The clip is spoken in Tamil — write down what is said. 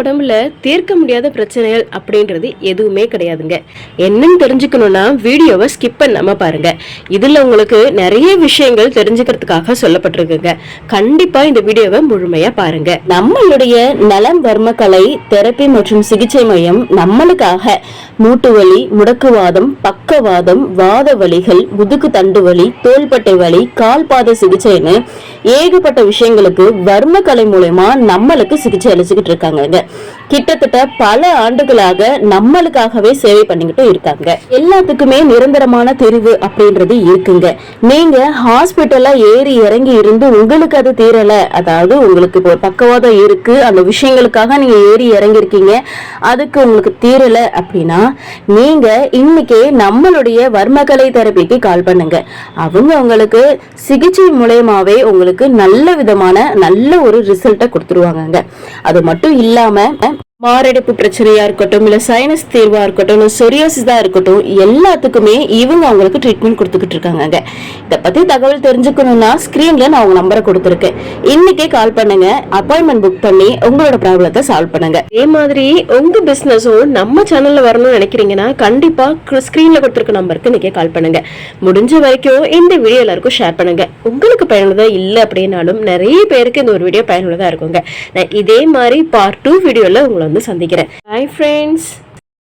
உடம்புல தீர்க்க முடியாத பிரச்சனைகள் அப்படின்றது எதுவுமே கிடையாதுங்க. என்னன்னு தெரிஞ்சுக்கணும்னா வீடியோவை ஸ்கிப் பண்ணாமல் பாருங்க. இதில் உங்களுக்கு நிறைய விஷயங்கள் தெரிஞ்சுக்கிறதுக்காக சொல்லப்பட்டிருக்குங்க. கண்டிப்பாக இந்த வீடியோவை முழுமையாக பாருங்க. நம்மளுடைய நலம் வர்மக்கலை தெரப்பி மற்றும் சிகிச்சை மையம் நம்மளுக்காக. மூட்டு வலி முடக்குவாதம் பக்கவாதம் வாத வலிகள் முதுகு தண்டு வலி தோள்பட்டை வலி கால்பாத சிகிச்சைன்னு ஏகப்பட்ட விஷயங்களுக்கு வர்மக்கலை மூலயமா நம்மளுக்கு சிகிச்சை அளிச்சுக்கிட்டு இருக்காங்கங்க. கிட்டத்தட்ட பல ஆண்டுகளாக நம்மளுக்காகவே சேவை பண்ணிக்கிட்டு இருக்காங்க. எல்லாத்துக்குமே நிரந்தரமான தெரிவு அப்படின்றது இருக்குங்க. நீங்க ஹாஸ்பிட்டல்ல ஏறி இறங்கி இருந்து உங்களுக்கு அது தீரல அதாவது உங்களுக்கு இப்போ பக்கவாதம் இருக்கு அந்த விஷயங்களுக்காக நீங்க ஏறி இறங்கி இருக்கீங்க அதுக்கு உங்களுக்கு தீரல அப்படின்னா நீங்க இன்னைக்கே நம்மளுடைய வர்மகலை தெரபிக்கு கால் பண்ணுங்க. அவங்க உங்களுக்கு சிகிச்சை மூலயமாவே உங்களுக்கு நல்ல விதமான நல்ல ஒரு ரிசல்ட்டை கொடுத்துருவாங்கங்க. அது மட்டும் இல்லாம 没没 மாரடைப்பு பிரச்சனையா இருக்கட்டும் இல்ல சைனஸ் தீர்வா இருக்கட்டும் இல்ல சொரியோசிஸா இருக்கட்டும் எல்லாத்துக்குமே இவங்க அவங்களுக்கு ட்ரீட்மெண்ட் கொடுத்துக்கிட்டு இருக்காங்க இதை பத்தி தகவல் தெரிஞ்சுக்கணும்னா ஸ்கிரீன்ல நான் அவங்க நம்பரை கொடுத்துருக்கேன். இன்னைக்கே கால் பண்ணுங்க அப்பாயின்மெண்ட் புக் பண்ணி உங்களோட ப்ராப்ளத்தை சால்வ் பண்ணுங்க. அதே மாதிரி உங்க பிசினஸும் நம்ம சேனல்ல வரணும்னு நினைக்கிறீங்கன்னா கண்டிப்பா ஸ்கிரீன்ல கொடுத்துருக்க நம்பருக்கு இன்னைக்கே கால் பண்ணுங்க. முடிஞ்ச வரைக்கும் இந்த வீடியோ எல்லாருக்கும் ஷேர் பண்ணுங்க. உங்களுக்கு பயனுள்ளதா இல்ல அப்படின்னாலும் நிறைய பேருக்கு இந்த ஒரு வீடியோ பயனுள்ளதா இருக்குங்க. நான் இதே மாதிரி பார்ட் டூ வீடியோல உங்களை வந்து சந்திக்கிறேன். Hi friends